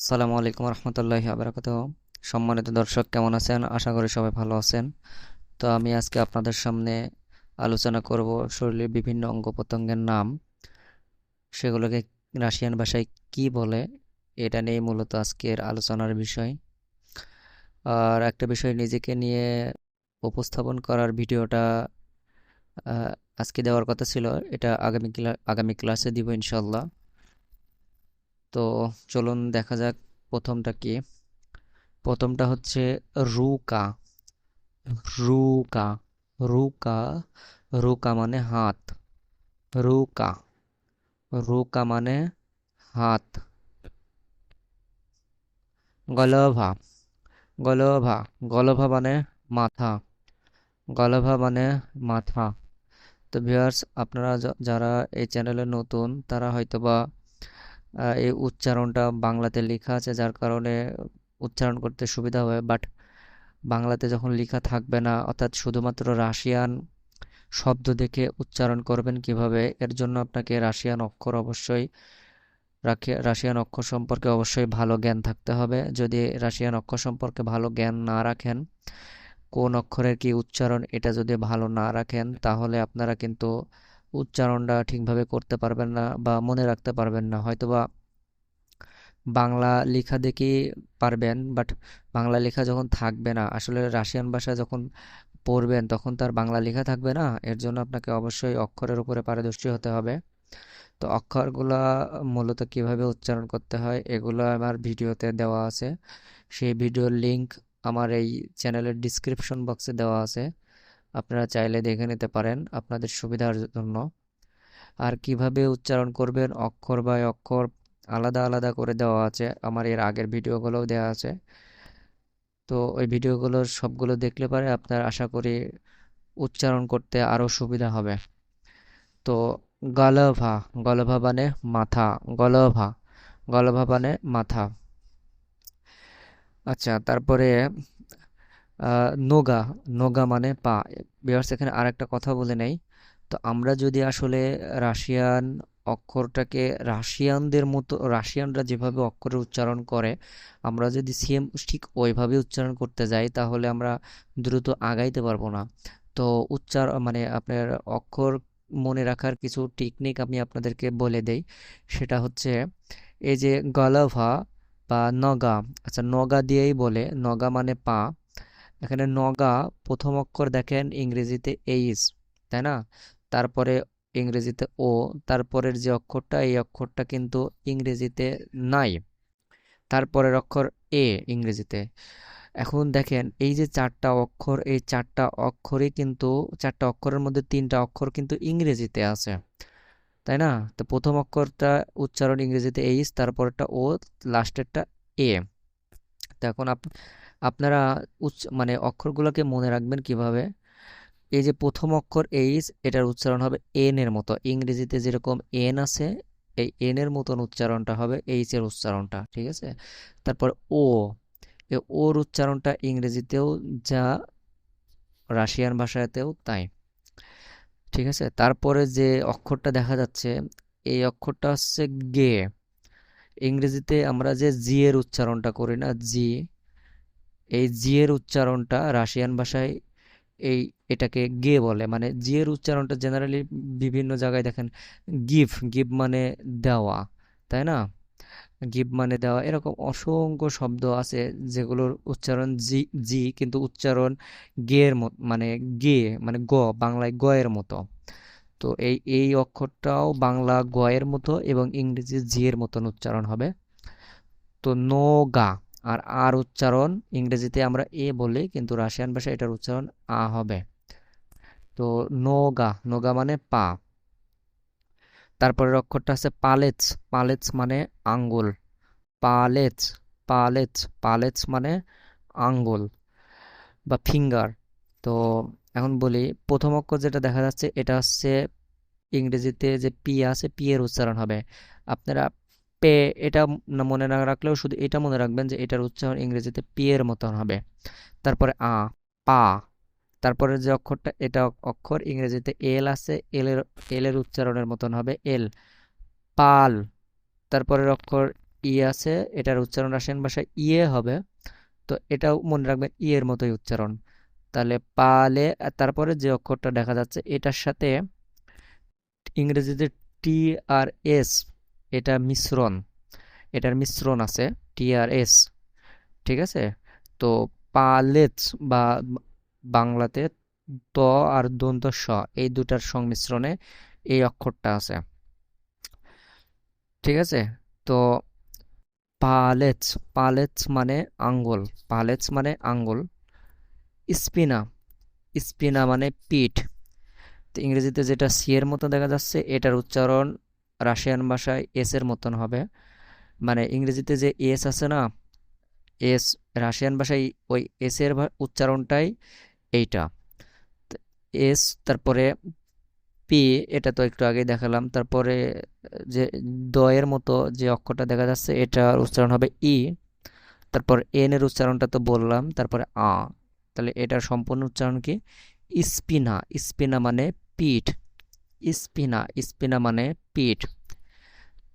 আসসালামু আলাইকুম রহমতুল্লাহি আবরাকাত সম্মানিত দর্শক, কেমন আছেন? আশা করি সবাই ভালো আছেন। তো আমি আজকে আপনাদের সামনে আলোচনা করব শরীরের বিভিন্ন অঙ্গ প্রত্যঙ্গের নাম। সেগুলোকে রাশিয়ান ভাষায় কি বলে, এটা নিয়ে মূলত আজকের আলোচনার বিষয়। আর একটা বিষয় নিজেকে নিয়ে উপস্থাপন করার ভিডিওটা আজকে দেওয়ার কথা ছিল, এটা আগামী আগামী ক্লাসে দিব ইনশাল্লাহ তো চলুন দেখা যাক প্রথমটা কি। প্রথমটা হচ্ছে রুকা। রুকা। রুকা। রুকা মানে হাত। রুকা। রুকা মানে হাত। গলভা। গলভা। গলভা মানে মাথা। গলভা মানে মাথা। তো ভিউয়ার্স, আপনারা যারা এই চ্যানেলে নতুন, তারা হয়তোবা এই উচ্চারণটা বাংলাতে লেখা আছে, যার কারণে উচ্চারণ করতে সুবিধা হবে বাট বাংলাতে যখন লেখা থাকবে না, অর্থাৎ শুধুমাত্র রাশিয়ান শব্দ দেখে উচ্চারণ করবেন কীভাবে, এর জন্য আপনাকে রাশিয়ান অক্ষর অবশ্যই রাশিয়ান অক্ষর সম্পর্কে অবশ্যই ভালো জ্ঞান থাকতে হবে। যদি রাশিয়ান অক্ষর সম্পর্কে ভালো জ্ঞান না রাখেন, কোন অক্ষরের কি উচ্চারণ, এটা যদি ভালো না রাখেন, তাহলে আপনারা কিন্তু উচ্চারণটা ঠিকভাবে করতে পারবেন না বা মনে রাখতে পারবেন না। হয়তোবা বাংলা লেখা দেখেই পারবেন, বাট বাংলা লেখা যখন থাকবে না, আসলে রাশিয়ান ভাষা যখন পড়বেন তখন তার বাংলা লেখা থাকবে না, এর জন্য আপনাকে অবশ্যই অক্ষরের উপরে পারদর্শী হতে হবে। তো অক্ষরগুলা মূলত কীভাবে উচ্চারণ করতে হয় এগুলো আমার ভিডিওতে দেওয়া আছে। সেই ভিডিওর লিংক আমার এই চ্যানেলের ডিসক্রিপশন বক্সে দেওয়া আছে। আপনারা চাইলে দেখে নিতে পারেন আপনাদের সুবিধার জন্য। আর কীভাবে উচ্চারণ করবেন? অক্ষর বাই অক্ষর আলাদা আলাদা করে দেওয়া আছে। আমার এর আগের ভিডিওগুলোও দেওয়া আছে। তো ওই ভিডিওগুলো সবগুলো দেখলে পারে আপনার আশা করি উচ্চারণ করতে আরও সুবিধা হবে। তো গলভা গলভা মানে মাথা, গলভা গলভা মানে মাথা। আচ্ছা তারপরে নোগা নোগা মানে পা। ভিউয়ার্স এখানে আরেকটা কথা বলে নেই। তো আমরা যদি আসলে রাশিয়ান অক্ষরটাকে, রাশিয়ানদের মতো, রাশিয়ানরা যেভাবে অক্ষরের উচ্চারণ করে, আমরা যদি সেম ঠিক ওইভাবে উচ্চারণ করতে যাই, তাহলে আমরা দ্রুত আগাইতে পারব না। তো উচ্চার মানে আপনার অক্ষর মনে রাখার কিছু টেকনিক আমি আপনাদেরকে বলে দেই। সেটা হচ্ছে, এই যে গলাভা বা নগা আচ্ছা নগা দিয়েই বলে, নগা মানে পা। এখানে নগা প্রথম অক্ষর দেখেন ইংরেজিতে এইচ তাই না? তারপরে ইংরেজিতে ও, তারপরের যে অক্ষরটা, এই অক্ষরটা কিন্তু ইংরেজিতে নাই। তারপরের অক্ষর এ ইংরেজিতে। এখন দেখেন, এই যে চারটা অক্ষর, এই চারটা অক্ষরই কিন্তু, চারটা অক্ষরের মধ্যে তিনটা অক্ষর কিন্তু ইংরেজিতে আছে, তাই না? তো প্রথম অক্ষরটা উচ্চারণ ইংরেজিতে এইচ তারপরটা ও, লাস্টেরটা এ। তো এখন আপ আপনারা উচ্চ মানে অক্ষরগুলোকে মনে রাখবেন কীভাবে? এই যে প্রথম অক্ষর এইচ এটার উচ্চারণ হবে এন এর মতো। ইংরেজিতে যেরকম এন আছে, এই এন এর মতন উচ্চারণটা হবে এইচ এর উচ্চারণটা, ঠিক আছে? তারপর ও এই ওর উচ্চারণটা ইংরেজিতেও যা, রাশিয়ান ভাষাতেও তাই, ঠিক আছে? তারপরে যে অক্ষরটা দেখা যাচ্ছে, এই অক্ষরটা হচ্ছে গে। ইংরেজিতে আমরা যে জি এর উচ্চারণটা করি না জি এই জিয়ের উচ্চারণটা রাশিয়ান ভাষায় এই এটাকে গে বলে। মানে জিয়ের উচ্চারণটা জেনারেলি বিভিন্ন জায়গায় দেখেন, গিভ গিভ মানে দেওয়া, তাই না? গিভ মানে দেওয়া, এরকম অসংখ্য শব্দ আছে যেগুলোর উচ্চারণ জি জি কিন্তু উচ্চারণ গে এর মতো মানে গে মানে গ, বাংলায় গ এর মতো। তো এই এই অক্ষরটাও বাংলা গ এর মতো এবং ইংরেজি জি এর মতন উচ্চারণ হবে। তো নোগা আর আর উচ্চারণ ইংরেজিতে আমরা এ বলি, কিন্তু রাশিয়ান ভাষায় এটার উচ্চারণ আ হবে। তো নোগা নোগা মানে পা। তারপরের অক্ষরটা আছে পালেচ পালেচ মানে আঙ্গুল। পালেচ পালেচ পালেচ মানে আঙ্গুল বা ফিঙ্গার। তো এখন বলি, প্রথম অক্ষর যেটা দেখা যাচ্ছে, এটা হচ্ছে ইংরেজিতে যে পি আছে, পি এর উচ্চারণ হবে। আপনারা পে এটা মনে না রাখলেও শুধু এটা মনে রাখবেন যে এটার উচ্চারণ ইংরেজিতে পি এর মতন হবে। তারপরে আ, পা, তারপরে যে অক্ষরটা, এটা অক্ষর ইংরেজিতে এল আছে, এল এর এল এর উচ্চারণের মতন হবে এল। পাল, তারপরের অক্ষর ই আছে, এটার উচ্চারণ রাশিয়ান ভাষায় ইয়ে হবে, তো এটাও মনে রাখবেন ই এর মতোই উচ্চারণ। তাহলে পালে, তারপরে যে অক্ষরটা দেখা যাচ্ছে, এটার সাথে ইংরেজিতে টি আর এস এটা মিশ্রণ। এটার মিশ্রণ আছে টি আর এস ঠিক আছে? তো পালেচ বা বাংলাতে ত আর দন্ত স, এই দুটার সংমিশ্রণে এই অক্ষরটা আছে। ঠিক আছে? তো পালেচ পালেচ মানে আঙ্গুল পালেচ মানে আঙ্গুল। স্পিনা স্পিনা মানে পিঠ। তো ইংরেজিতে যেটা সি এর মতো দেখা যাচ্ছে, এটার উচ্চারণ রাশিয়ান ভাষায় এস এর মতন হবে। মানে ইংরেজিতে যে এস আছে না এস রাশিয়ান ভাষায় ওই এস এর উচ্চারণটাই এইটা। এস তারপরে পি এটা তো একটু আগেই দেখালাম। তারপরে যে দয়ের মতো যে অক্ষরটা দেখা যাচ্ছে, এটার উচ্চারণ হবে ই তারপর এন এর উচ্চারণটা তো বললাম, তারপরে আ। তাহলে এটার সম্পূর্ণ উচ্চারণ কি? স্পিনা। স্পিনা মানে পিঠ। স্পিনা স্পিনা মানে পিঠ।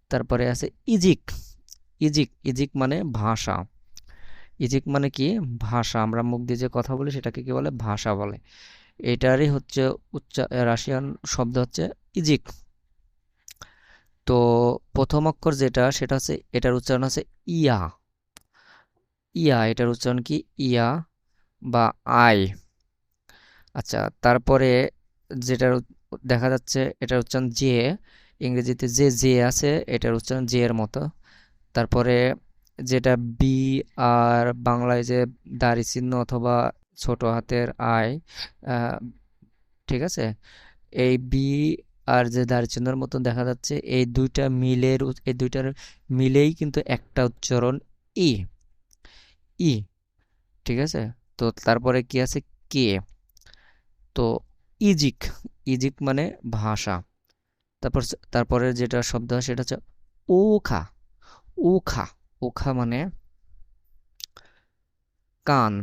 তারপরে আছে ইজিক ইজিক ইজিক মানে ভাষা। ইজিক মানে কি? ভাষা। আমরা মুখ দিয়ে যে কথা বলি সেটাকে কি বলে? ভাষা বলে। এটারই হচ্ছে উচ্চা রাশিয়ান শব্দ হচ্ছে ইজিক। তো প্রথম অক্ষর যেটা, সেটা হচ্ছে, এটার উচ্চারণ আছে ইয়া। ইয়া, এটার উচ্চারণ কি? ইয়া বা আই। আচ্ছা তারপরে যেটার দেখা যাচ্ছে এটার উচ্চারণ জে ইংরেজিতে যে জে আছে এটার উচ্চারণ জে এর মতো। তারপরে যেটা বি আর বাংলায় যে দাড়ি চিহ্ন অথবা ছোট হাতের আয় ঠিক আছে? এই বি আর যে দাড়ি চিহ্নের মতন দেখা যাচ্ছে এই দুইটা মিলের এই দুইটার মিলেই কিন্তু একটা উচ্চারণ ই। ই, ঠিক আছে? তো তারপরে কি আছে? কে? তো ইজিক ইজিক মানে ভাষা। তারপর তারপরে যেটা শব্দ সেটা হচ্ছে ওখা ওখা ওখা মানে কান।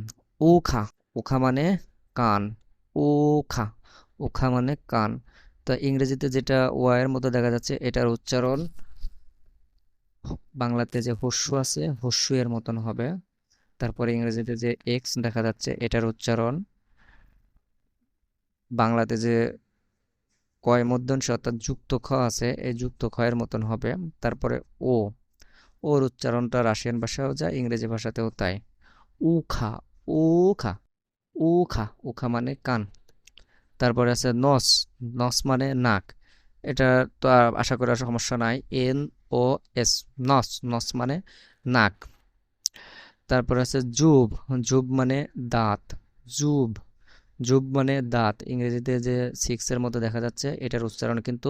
ওখা ওখা মানে কান। ওখা ওখা মানে কান। তো ইংরেজিতে যেটা ওয়াইয়ের মতো দেখা যাচ্ছে, এটার উচ্চারণ বাংলাতে যে হস্যু আছে হস্যু এর মতন হবে। তারপরে ইংরেজিতে যে এক্স দেখা যাচ্ছে, এটার উচ্চারণ বাংলাতে যে কয় মধ্যংশ অর্থাৎ যুক্ত খ আছে, এই যুক্ত খ এর মতন হবে। তারপরে ও, ওর উচ্চারণটা রাশিয়ান ভাষাও যায়, ইংরেজি ভাষাতেও তাই। উখা উখা উখা উখা মানে কান। তারপরে আছে নস নস মানে নাক। এটা তো আশা করি সমস্যা নাই। এন, ও, এস, নস নস মানে নাক। তারপরে আছে জুব জুব মানে দাঁত। জুব জুব মানে দাঁত। ইংরেজিতে যে সিক্সের মতো দেখা যাচ্ছে, এটার উচ্চারণ কিন্তু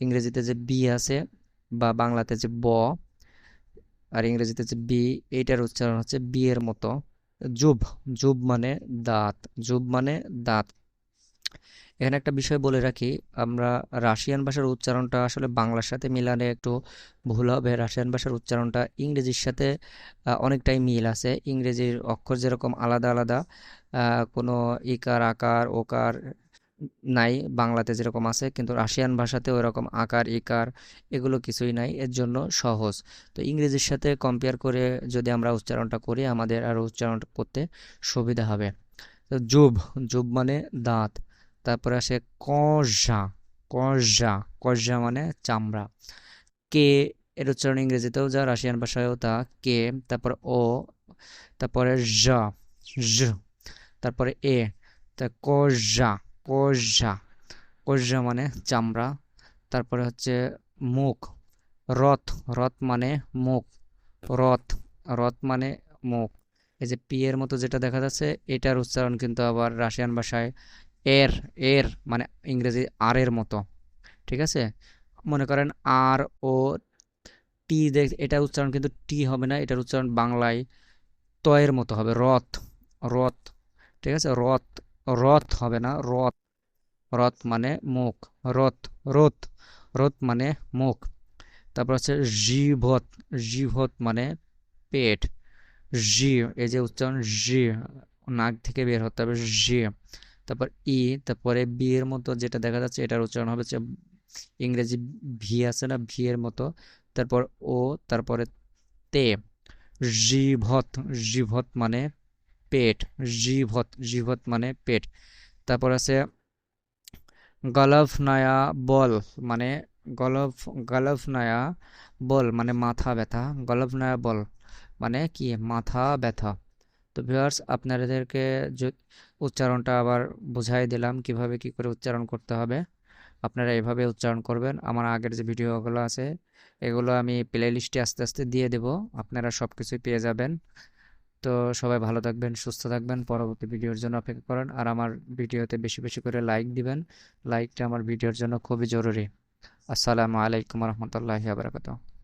ইংরেজিতে যে বি আছে বা বাংলাতে যে ব আর ইংরেজিতে যে বি এইটার উচ্চারণ হচ্ছে বিয়ের মতো। জুব জুব মানে দাঁত। জুব মানে দাঁত। এখানে একটা বিষয় বলে রাখি, আমরা রাশিয়ান ভাষার উচ্চারণটা আসলে বাংলার সাথে মিলানে একটু ভুল হবে। রাশিয়ান ভাষার উচ্চারণটা ইংরেজির সাথে অনেকটাই মিল আছে। ইংরেজির অক্ষর যেরকম আলাদা আলাদা কোনো ইকার, আকার, ওকার নাই বাংলাতে যেরকম আছে, কিন্তু রাশিয়ান ভাষাতে ওরকম আকার, ইকার এগুলো কিছুই নাই, এর জন্য সহজ। তো ইংরেজির সাথে কম্পেয়ার করে যদি আমরা উচ্চারণটা করি, আমাদের আরও উচ্চারণ করতে সুবিধা হবে। জুব জুব মানে দাঁত। তারপরে আসে কজা কজা কজা মানে চামড়া। কে এর উচ্চারণ ইংরেজিতেও যা, রাশিয়ান ভাষায়ও তা। কে, তারপর ও, তারপরে জ তারপরে এ। তা কজা কজা কজা মানে চামড়া। তারপরে হচ্ছে মুখ, রথ রথ মানে মুখ, রথ রথ মানে মুখ। এই যে পি এর মতো যেটা দেখা যাচ্ছে, এটার উচ্চারণ কিন্তু আবার রাশিয়ান ভাষায় এর এর মানে ইংরেজি আর এর মতো, ঠিক আছে? মনে করেন আর ও টি দেখ এটা উচ্চারণ কিন্তু টি হবে না, এটার উচ্চারণ বাংলায় তয়ের মতো হবে, রথ রথ, ঠিক আছে? রথ রথ হবে না, রথ রথ মানে মুখ, রথ রথ রথ মানে মুখ। তারপর হচ্ছে জিভত জিভত মানে পেট, জি, এই যে উচ্চারণ জি, নাক থেকে বের হতে হবে, জি। তারপর ই, তারপরে বি এর মতো যেটা দেখা যাচ্ছে এটার উচ্চারণ হবে ইংরেজি ভি আছে না, ভি এর মতো। তারপর ও, তারপরে তে জিভত জিভত মানে পেট জিভত জিভত মানে পেট। তারপর আছে গলফনায়া বল মানে গলফ, গলফনায়া বল মানে মাথা ব্যথা, গলফনায়া বল মানে কি? মাথা ব্যথা। তো ভিউয়ার্স, আপনাদেরকে উচ্চারণটা আবার বুঝাই দিলাম কীভাবে কি করে উচ্চারণ করতে হবে। আপনারা এভাবে উচ্চারণ করবেন। আমার আগের যে ভিডিওগুলো আছে, এগুলো আমি প্লে লিস্টে আস্তে আস্তে দিয়ে দেব। আপনারা সব কিছুই পেয়ে যাবেন। তো সবাই ভালো থাকবেন, সুস্থ থাকবেন। পরবর্তী ভিডিওর জন্য অপেক্ষা করেন। আর আমার ভিডিওতে বেশি বেশি করে লাইক দিবেন। লাইকটা আমার ভিডিওর জন্য খুবই জরুরি। আসসালামু আলাইকুম রহমতুল্লাহি বারাকাতুহু।